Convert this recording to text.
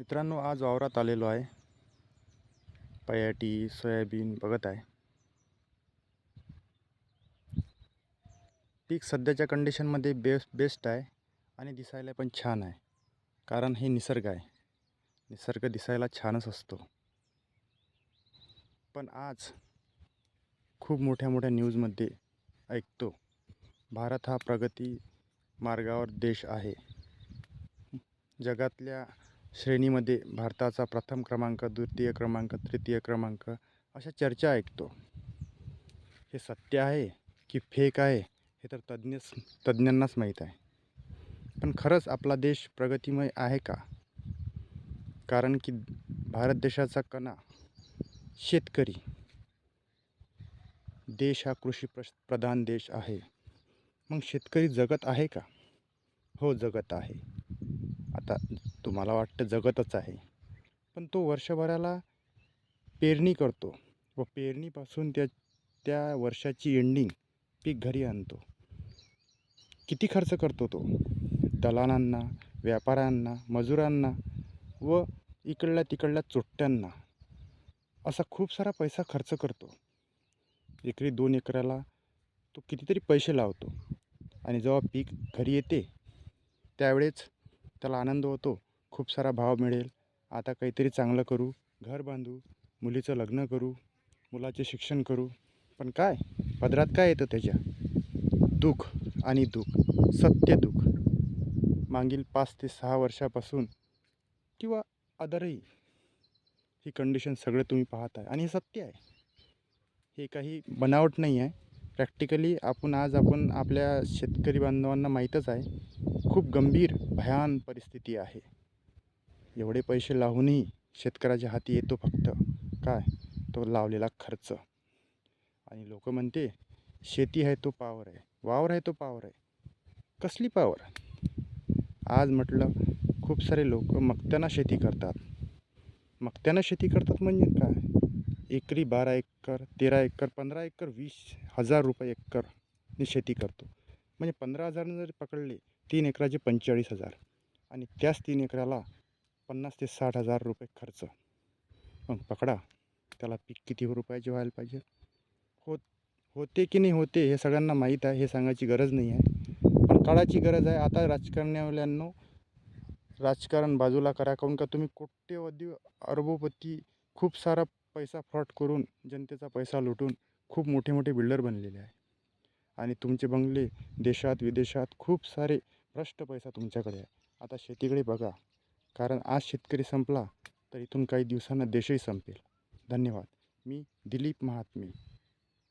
मित्रांनो आज वावरात आलेलो आहे. पयाटी सोयाबीन बघत आहे. पीक सध्याच्या कंडिशनमध्ये बेस्ट बेस्ट आहे आणि दिसायला पण छान आहे. कारण हे निसर्ग आहे. निसर्ग दिसायला छानच असतो. पण आज खूप मोठ्या मोठ्या न्यूजमध्ये ऐकतो भारत हा प्रगती मार्गावर देश आहे. जगातल्या श्रेणीमध्ये भारताचा प्रथम क्रमांक द्वितीय क्रमांक तृतीय क्रमांक अशा चर्चा ऐकतो. हे सत्य आहे की फेक आहे हे तर तज्ज्ञ तज्ज्ञांनाच माहीत आहे. पण खरंच आपला देश प्रगतिमय आहे का? कारण की भारत देशाचा कणा शेतकरी. देश हा कृषी प्र प्रधान देश आहे. मग शेतकरी जगत आहे का? हो जगत आहे. आता तुम्हाला वाटतं जगतच आहे. पण तो वर्षभराला पेरणी करतो व पेरणीपासून त्या त्या वर्षाची एंडिंग पीक घरी आणतो. किती खर्च करतो तो? दलालांना व्यापाऱ्यांना मजुरांना व इकडल्या तिकडल्या चोट्ट्यांना. असा खूप सारा पैसा खर्च करतो. एकरी दोन एकराला तो कितीतरी पैसे लावतो. आणि जेव्हा पीक घरी येते त्यावेळेस त्याला आनंद होतो. खूप सारा भाव मिळेल. आता काहीतरी चांगलं करू घर बांधू मुलीचं लग्न करू मुलाचे शिक्षण करू. पण काय? पदरात काय येतं त्याच्या? दुःख आणि दुःख. सत्य दुःख. मागील पाच ते सहा वर्षापासून किंवा अदरही ही कंडिशन सगळं तुम्ही पाहत आहे आणि हे सत्य आहे. हे काही बनावट नाही आहे. प्रॅक्टिकली आपण आज आपण आपल्या शेतकरी बांधवांना माहीतच आहे. खूप गंभीर भयान परिस्थिती आहे. एवढे पैसे लावूनही शेतकऱ्याच्या हाती येतो फक्त. काय? तो लावलेला खर्च. आणि लोक म्हणते शेती आहे तो पावर आहे. वावर आहे तो पावर आहे. कसली पावर? आज म्हटलं खूप सारे लोक मक्त्यांना शेती करतात. मक्त्यांना शेती करतात म्हणजे काय? एकरी बारा एकर तेरा एकर पंधरा एकर वीस हजार रुपये एकरने शेती करतो. म्हणजे पंधरा हजारनं जर पकडले तीन एकराचे पंचेचाळीस हजार. आणि त्याच तीन एकराला पन्नास ते साठ हजार रुपये खर्च. मग पकडा. त्याला पीक किती रुपयाचे व्हायला पाहिजे? होत होते की नाही होते हे सगळ्यांना माहीत आहे हे सांगायची गरज नाही आहे. पण काळाची गरज आहे. आता राजकारण्यावाल्यांनो राजकारण बाजूला करा. काहून का तुम्ही कोट्यवधी अरबोपती खूप सारा पैसा फ्रॉड करून जनतेचा पैसा लुटून खूप मोठे मोठे बिल्डर बनलेले आहे. आणि तुमचे बंगले देशात विदेशात खूप सारे भ्रष्ट पैसा तुमच्याकडे आहे. आता शेतीकडे बघा. कारण आज शेतकरी संपला तर इथून काही दिवसांना देशही संपेल. धन्यवाद. मी दिलीप महात्मे.